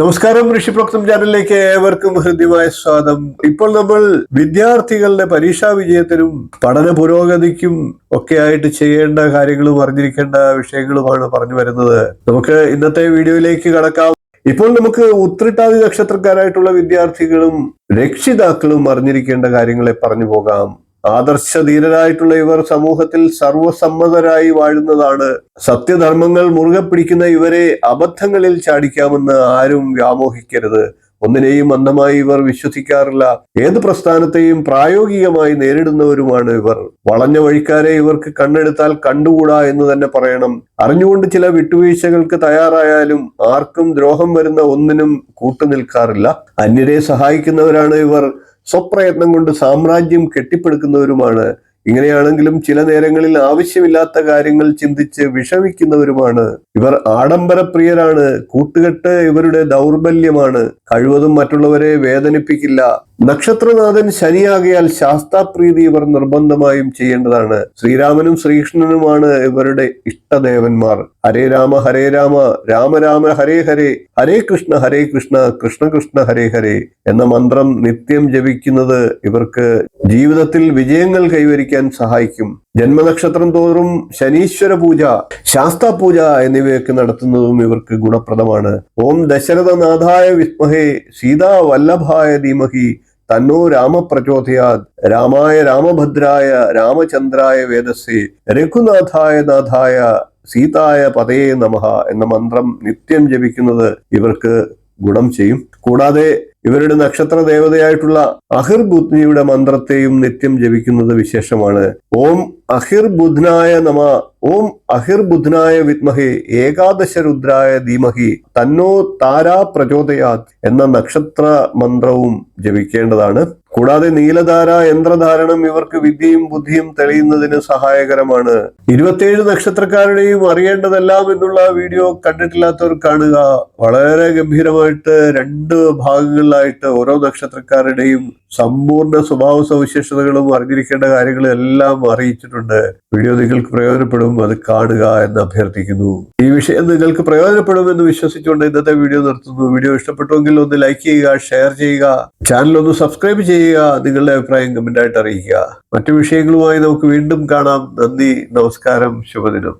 നമസ്കാരം ഋഷിപ്രോക്തം ചാനലിലേക്ക് ഏവർക്കും ഹൃദ്യമായ സ്വാഗതം. ഇപ്പോൾ നമ്മൾ വിദ്യാർത്ഥികളുടെ പരീക്ഷാ വിജയത്തിനും പഠന പുരോഗതിക്കും ഒക്കെ ആയിട്ട് ചെയ്യേണ്ട കാര്യങ്ങളും അറിഞ്ഞിരിക്കേണ്ട വിഷയങ്ങളുമാണ് പറഞ്ഞു വരുന്നത്. നമുക്ക് ഇന്നത്തെ വീഡിയോയിലേക്ക് കടക്കാം. ഇപ്പോൾ നമുക്ക് ഉത്രിട്ടാതി നക്ഷത്രക്കാരായിട്ടുള്ള വിദ്യാർത്ഥികളും രക്ഷിതാക്കളും അറിഞ്ഞിരിക്കേണ്ട കാര്യങ്ങളെ പറഞ്ഞു പോകാം. ആദർശധീരരായിട്ടുള്ള ഇവർ സമൂഹത്തിൽ സർവസമ്മതരായി വാഴുന്നതാണ്. സത്യധർമ്മങ്ങൾ മുറുകെ പിടിക്കുന്ന ഇവരെ അബദ്ധങ്ങളിൽ ചാടിക്കാമെന്ന് ആരും വ്യാമോഹിക്കരുത്. ഒന്നിനെയും അന്ധമായി ഇവർ വിശ്വസിക്കാറില്ല. ഏത് പ്രസ്ഥാനത്തെയും പ്രായോഗികമായി നേരിടുന്നവരുമാണ് ഇവർ. വളഞ്ഞ വഴിക്കാരെ ഇവർക്ക് കണ്ണെടുത്താൽ കണ്ടുകൂടാ എന്ന് തന്നെ പറയണം. അറിഞ്ഞുകൊണ്ട് ചില വിട്ടുവീഴ്ചകൾക്ക് തയ്യാറായാലും ആർക്കും ദ്രോഹം വരുന്ന ഒന്നിനും കൂട്ടുനിൽക്കാറില്ല. അന്യരെ സഹായിക്കുന്നവരാണ് ഇവർ. സ്വപ്രയത്നം കൊണ്ട് സാമ്രാജ്യം കെട്ടിപ്പടുക്കുന്നവരുമാണ് ഇങ്ങനെയാണെങ്കിലും ചില നേരങ്ങളിൽ ആവശ്യമില്ലാത്ത കാര്യങ്ങൾ ചിന്തിച്ച് വിഷമിക്കുന്നവരുമാണ്. ഇവർ ആഡംബരപ്രിയരാണ് കൂട്ടുകെട്ട് ഇവരുടെ ദൗർബല്യമാണ് കഴിവതും മറ്റുള്ളവരെ വേദനിപ്പിക്കില്ല. നക്ഷത്രനാഥൻ ശനിയാകിയാൽ ശാസ്താപ്രീതി ഇവർ നിർബന്ധമായും ചെയ്യേണ്ടതാണ്. ശ്രീരാമനും ശ്രീകൃഷ്ണനുമാണ് ഇവരുടെ ഇഷ്ടദേവന്മാർ. ഹരേ രാമ ഹരേ രാമ രാമ രാമ ഹരേ ഹരേ ഹരേ കൃഷ്ണ ഹരേ കൃഷ്ണ കൃഷ്ണ കൃഷ്ണ ഹരേ ഹരേ എന്ന മന്ത്രം നിത്യം ജപിക്കുന്നത് ഇവർക്ക് ജീവിതത്തിൽ വിജയങ്ങൾ കൈവരിക്കാൻ സഹായിക്കും. ജന്മനക്ഷത്രം തോറും ശനീശ്വര പൂജ ശാസ്താ പൂജ എന്നിവയൊക്കെ നടത്തുന്നതും ഇവർക്ക് ഗുണപ്രദമാണ്. ഓം ദശരഥനാഥായ വിസ്മഹേ സീതാ വല്ലഭായ ധീമഹി തന്നോ രാമപ്രചോദയാ രാമായ രാമഭദ്രായ രാമചന്ദ്രായ വേദസ്സേ രഘുനാഥായ നാഥായ സീതായ പതയേ നമഹ എന്ന മന്ത്രം നിത്യം ജപിക്കുന്നത് ഇവർക്ക് ഗുണം ചെയ്യും. കൂടാതെ ഇവരുടെ നക്ഷത്ര ദേവതയായിട്ടുള്ള അഹിർബുദ്ധിയുടെ മന്ത്രത്തെയും നിത്യം ജപിക്കുന്നത് വിശേഷമാണ്. ഓം അഹിർ ബുധ്നായ നമ ഓം അഹിർബുധനായ വിത്മഹി ഏകാദശ രുദ്രായ ധീമഹി തന്നോ താരാ പ്രചോദയാത് എന്ന നക്ഷത്ര മന്ത്രവും ജപിക്കേണ്ടതാണ്. കൂടാതെ നീലധാര യന്ത്രധാരണം ഇവർക്ക് വിദ്യയും ബുദ്ധിയും തെളിയുന്നതിന് സഹായകരമാണ്. ഇരുപത്തിയേഴ് നക്ഷത്രക്കാരുടെയും അറിയേണ്ടതെല്ലാം എന്നുള്ള വീഡിയോ കണ്ടിട്ടില്ലാത്തവർ കാണുക. വളരെ ഗംഭീരമായിട്ട് രണ്ട് ഭാഗങ്ങളിലായിട്ട് ഓരോ നക്ഷത്രക്കാരുടെയും സമ്പൂർണ സ്വഭാവ സവിശേഷതകളും അറിഞ്ഞിരിക്കേണ്ട കാര്യങ്ങളും എല്ലാം അറിയിച്ചിട്ടുണ്ട്. വീഡിയോ നിങ്ങൾക്ക് പ്രയോജനപ്പെടും അത് കാണുക എന്ന് അഭ്യർത്ഥിക്കുന്നു. ഈ വിഷയം നിങ്ങൾക്ക് പ്രയോജനപ്പെടുമെന്ന് വിശ്വസിച്ചുകൊണ്ട് ഇന്നത്തെ വീഡിയോ നിർത്തുന്നു. വീഡിയോ ഇഷ്ടപ്പെട്ടുവെങ്കിൽ ഒന്ന് ലൈക്ക് ചെയ്യുക ഷെയർ ചെയ്യുക ചാനൽ ഒന്ന് സബ്സ്ക്രൈബ് ചെയ്യുക നിങ്ങളുടെ അഭിപ്രായം ആയിട്ട് അറിയിക്കുക. മറ്റു വിഷയങ്ങളുമായി നമുക്ക് വീണ്ടും കാണാം. നന്ദി നമസ്കാരം ശുഭദിനം.